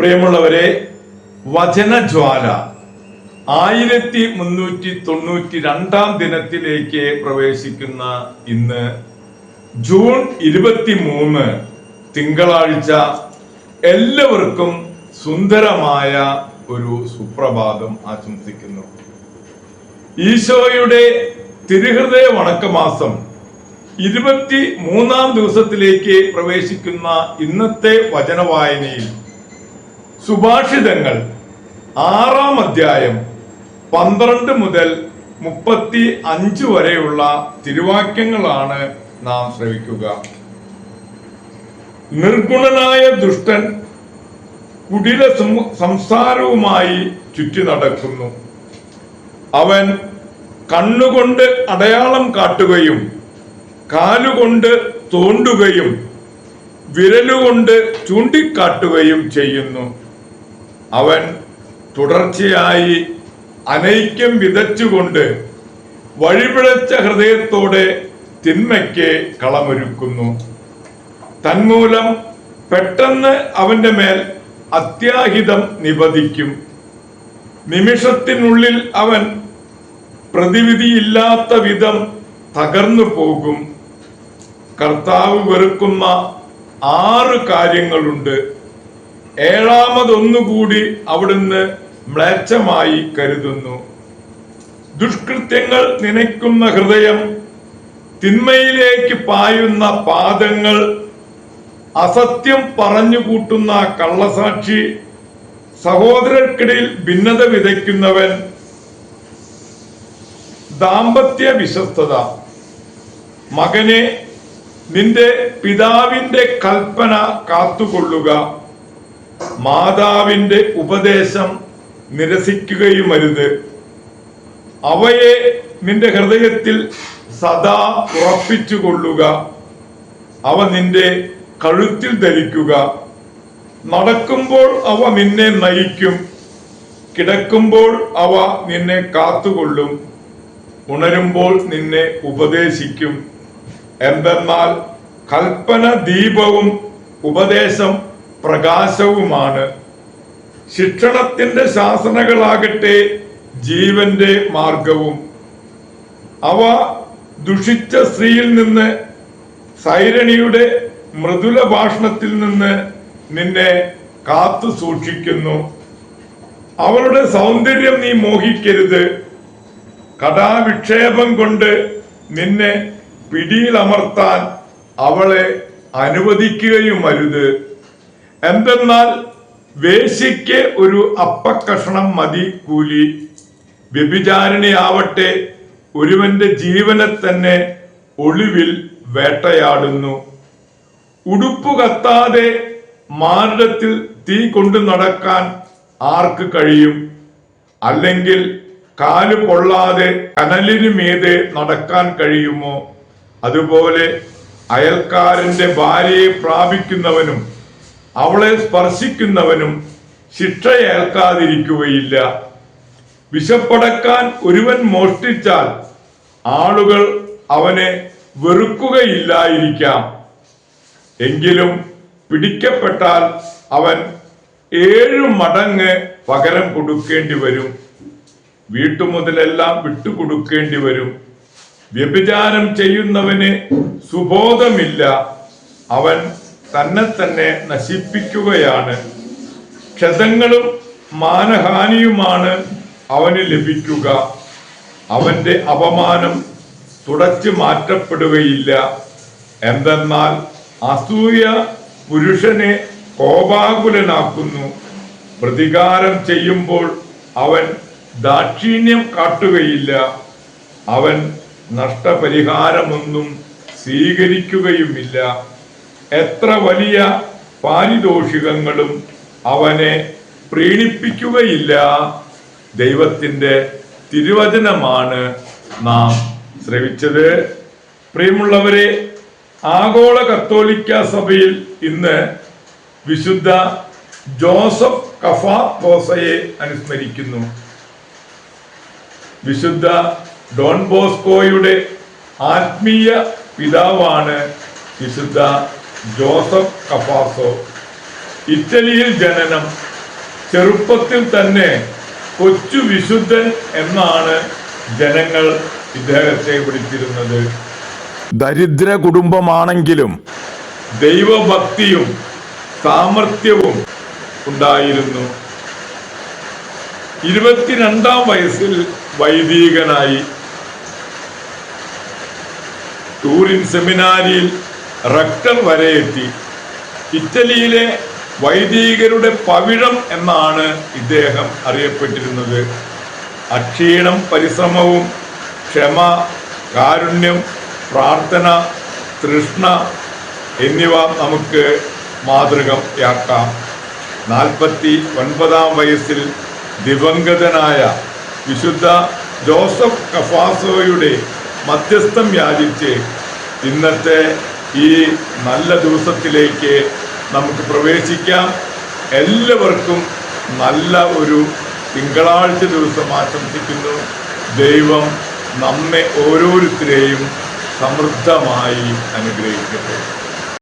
പ്രിയമുള്ളവരെ വചനജ്വാല ആയിരത്തി മുന്നൂറ്റി തൊണ്ണൂറ്റി രണ്ടാം ദിനത്തിലേക്ക് പ്രവേശിക്കുന്ന ഇന്ന് ജൂൺ ഇരുപത്തി മൂന്ന് തിങ്കളാഴ്ച എല്ലാവർക്കും സുന്ദരമായ ഒരു സുപ്രഭാതം ആശംസിക്കുന്നു. ഈശോയുടെ തിരുഹൃദയ വണക്കമാസം ഇരുപത്തി മൂന്നാം ദിവസത്തിലേക്ക് പ്രവേശിക്കുന്ന ഇന്നത്തെ വചനവായനയിൽ സുഭാഷിതങ്ങൾ. ആറാം അധ്യായം പന്ത്രണ്ട് മുതൽ മുപ്പത്തി അഞ്ച് വരെയുള്ള തിരുവാക്യങ്ങളാണ് നാം ശ്രവിക്കുക. നിർഗുണനായ ദുഷ്ടൻ കുടില സംസാരവുമായി ചുറ്റി നടക്കുന്നു. അവൻ കണ്ണുകൊണ്ട് അടയാളം കാട്ടുകയും കാലുകൊണ്ട് തോണ്ടുകയും വിരലുകൊണ്ട് ചൂണ്ടിക്കാട്ടുകയും ചെയ്യുന്നു. അവൻ തുടർച്ചയായി അനൈക്യം വിതച്ചുകൊണ്ട് വഴിപിഴച്ച ഹൃദയത്തോടെ തിന്മയ്ക്ക് കളമൊരുക്കുന്നു. തന്മൂലം പെട്ടെന്ന് അവന്റെ മേൽ അത്യാഹിതം നിപതിക്കും. നിമിഷത്തിനുള്ളിൽ അവൻ പ്രതിവിധിയില്ലാത്ത വിധം തകർന്നു പോകും. കർത്താവ് വെറുക്കുന്ന ആറ് കാര്യങ്ങളുണ്ട്. ഏഴാമതൊന്നുകൂടി അവിടുന്ന് മ്ലേച്ഛമായി കരുതുന്നു. ദുഷ്കൃത്യങ്ങൾ നനയ്ക്കുന്ന ഹൃദയം തിന്മയിലേക്ക് പായുന്ന പാദങ്ങൾ അസത്യം പറഞ്ഞുകൂട്ടുന്ന കള്ളസാക്ഷി സഹോദരർക്കിടയിൽ ഭിന്നത വിതയ്ക്കുന്നവൻ. ദാമ്പത്യ വിശ്വസ്തത. മകനെ നിന്റെ പിതാവിന്റെ കൽപ്പന കാത്തുകൊള്ളുക. മാതാവിന്റെ ഉപദേശം നിരസിക്കുകയുമരുത്. അവയെ നിന്റെ ഹൃദയത്തിൽ സദാ ഉറപ്പിച്ചു കൊള്ളുക അവ നിന്റെ കഴുത്തിൽ ധരിക്കുക. നടക്കുമ്പോൾ അവ നിന്നെ നയിക്കും. കിടക്കുമ്പോൾ അവ നിന്നെ കാത്തുകൊള്ളും. ഉണരുമ്പോൾ നിന്നെ ഉപദേശിക്കും. എന്തെന്നാൽ കൽപ്പന ദീപവും ഉപദേശം പ്രകാശവുമാണ്. ശിക്ഷണത്തിന്റെ ശാസനകളാകട്ടെ ജീവന്റെ മാർഗവും. അവ ദുഷിച്ച സ്ത്രീയിൽ നിന്ന് സൈരണിയുടെ മൃദുല ഭാഷണത്തിൽ നിന്ന് നിന്നെ കാത്തു സൂക്ഷിക്കുന്നു. അവളുടെ സൗന്ദര്യം നീ മോഹിക്കരുത്. കടാവിക്ഷേപം കൊണ്ട് നിന്നെ പിടിയിലമർത്താൻ അവളെ അനുവദിക്കുകയും അരുത് എന്തെന്നാൽ വേശിക്ക് ഒരു അപ്പക്കഷണം മതി കൂലി. വ്യഭിചാരിണിയാവട്ടെ ഒരുവന്റെ ജീവനെ തന്നെ ഒളിവിൽ വേട്ടയാടുന്നു. ഉടുപ്പ് കത്താതെ മാർഗത്തിൽ തീ കൊണ്ടു നടക്കാൻ ആർക്ക് കഴിയും? അല്ലെങ്കിൽ കാൽ പൊള്ളാതെ കനലിന് മീതെ നടക്കാൻ കഴിയുമോ? അതുപോലെ അയൽക്കാരന്റെ ഭാര്യയെ പ്രാപിക്കുന്നവനും അവളെ സ്പർശിക്കുന്നവനും ശിക്ഷ ഏൽക്കാതിരിക്കുകയില്ല വിശപ്പടക്കാൻ ഒരുവൻ മോഷ്ടിച്ചാൽ ആളുകൾ അവനെ വെറുക്കുകയില്ലായിരിക്കാം. എങ്കിലും പിടിക്കപ്പെട്ടാൽ അവൻ ഏഴു മടങ്ങ് പകരം കൊടുക്കേണ്ടി വരും. വീട്ടുമുതലെല്ലാം വിട്ടുകൊടുക്കേണ്ടി വരും. വ്യഭിചാരം ചെയ്യുന്നവന് സുബോധമില്ല. അവൻ തന്നെ തന്നെ നശിപ്പിക്കുകയാണ്. ക്ഷതങ്ങളും മാനഹാനിയുമാണ് അവന് ലഭിക്കുക. അവന്റെ അപമാനം തുടച്ചു മാറ്റപ്പെടുകയില്ല. എന്തെന്നാൽ അസൂയ പുരുഷനെ കോപാകുലനാക്കുന്നു. പ്രതികാരം ചെയ്യുമ്പോൾ അവൻ ദാക്ഷിണ്യം കാട്ടുകയില്ല. അവൻ നഷ്ടപരിഹാരമൊന്നും സ്വീകരിക്കുകയുമില്ല. എത്ര വലിയ പാരിതോഷികങ്ങളും അവനെ പ്രീണിപ്പിക്കുകയില്ല. ദൈവത്തിന്റെ തിരുവചനമാണ് നാം ശ്രവിച്ചത്. പ്രിയമുള്ളവരെ ആഗോള കത്തോലിക്ക സഭയിൽ ഇന്ന് വിശുദ്ധ ജോസഫ് കഫാ പോസയെ അനുസ്മരിക്കുന്നു. വിശുദ്ധ ഡോൺ ബോസ്കോയുടെ ആത്മീയ പിതാവാണ് വിശുദ്ധ ജോസഫ് കപ്പാസോ ഇറ്റലിയിൽ ജനനം. ചെറുപ്പത്തിൽ തന്നെ കൊച്ചു വിശുദ്ധൻ എന്നാണ് ജനങ്ങൾ ഇദ്ദേഹത്തെ വിളിച്ചിരുന്നത്. ദരിദ്ര കുടുംബമാണെങ്കിലും ദൈവഭക്തിയും സാമർഥ്യവും ഉണ്ടായിരുന്നു. ഇരുപത്തിരണ്ടാം വയസ്സിൽ വൈദികനായി. ടൂറിൻ സെമിനാരിയിൽ റക്ടർ വരെ എത്തി ഇറ്റലിയിലെ വൈദികരുടെ പവിഴം എന്നാണ് ഇദ്ദേഹം അറിയപ്പെട്ടിരുന്നത്. അക്ഷീണം പരിശ്രമവും ക്ഷമ കാരുണ്യം പ്രാർത്ഥന തൃഷ്ണ എന്നിവ നമുക്ക് മാതൃകയാക്കാം നാൽപ്പത്തി ഒൻപതാം വയസ്സിൽ ദിവംഗതനായ വിശുദ്ധ ജോസഫ് കഫാസോയുടെ മധ്യസ്ഥം യാചിച്ച് ഇന്നത്തെ ഈ നല്ല ദിവസത്തിലേക്ക് നമുക്ക് പ്രവേശിക്കാം. എല്ലാവർക്കും നല്ല ഒരു തിങ്കളാഴ്ച ദിവസം ആശംസിക്കുന്നു. ദൈവം നമ്മെ ഓരോരുത്തരെയും സമൃദ്ധമായി അനുഗ്രഹിക്കട്ടെ.